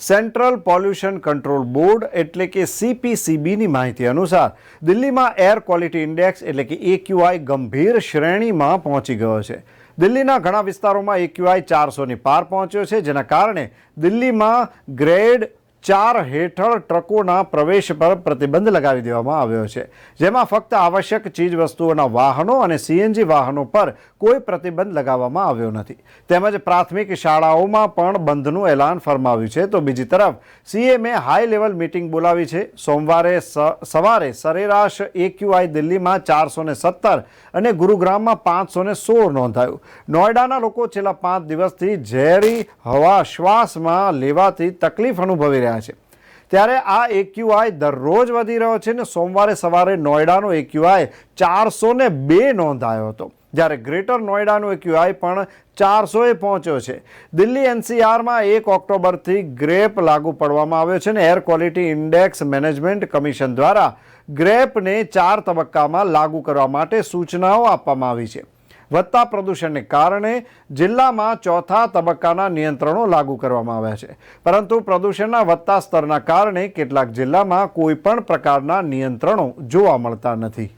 Central pollution control board એટલે કે સીપીસીબીની માહિતી અનુસાર, દિલ્હીમાં એર ક્વોલિટી ઇન્ડેક્સ એટલે કે એક્યુઆઈ ગંભીર શ્રેણીમાં પહોંચી ગયો છે. દિલ્હીના ઘણા વિસ્તારોમાં એક્યુઆઈ ચારસોની પાર પહોંચ્યો છે, જેના કારણે દિલ્હીમાં ગ્રેડ ચાર હેઠળ ટ્રકોના પ્રવેશ પર પ્રતિબંધ લગાવી દેવામાં આવ્યો છે. જેમાં ફક્ત આવશ્યક ચીજ વસ્તુઓના વાહનો અને સીએનજી વાહનો પર કોઈ પ્રતિબંધ લગાવવામાં આવ્યો નથી. તેમજ પ્રાથમિક શાળાઓમાં પણ બંધનું એલાન ફરમાવ્યું છે. તો બીજી તરફ સીએમએ હાઈ લેવલ મીટિંગ બોલાવી છે. સોમવારે સવારે સરેરાશ એક્યુઆઈ દિલ્હીમાં ચારસો સત્તર અને ગુરુગ્રામમાં પાંચસો સોળ નોંધાયું. નોઈડાના લોકો છેલ્લા પાંચ દિવસથી ઝેરી હવા શ્વાસમાં લેવાથી તકલીફ અનુભવી રહ્યા છે. ત્યારે આ એક્યુઆઈ દરરોજ વધી રહ્યો છે ને સોમવારે સવારે નોઈડાનો એક્યુઆઈ ચારસો ને બે નોંધાયો હતો. જ્યારે ગ્રેટર નોઈડાનો એક્યુઆઈ પણ ચારસોએ પહોંચ્યો છે. દિલ્હી એનસીઆરમાં એક ઓક્ટોબરથી ગ્રેપ લાગુ પડવામાં આવ્યો છે ને air quality index management commission દ્વારા ગ્રેપને ચાર તબક્કામાં લાગુ કરવા માટે સૂચનાઓ આપવામાં આવી છે. વધતા પ્રદૂષણને કારણે જિલ્લામાં ચોથા તબક્કાના નિયંત્રણો લાગુ કરવામાં આવ્યા છે. પરંતુ પ્રદૂષણના વધતા સ્તરના કારણે કેટલાક જિલ્લામાં કોઈપણ પ્રકારના નિયંત્રણો જોવા મળતા નથી.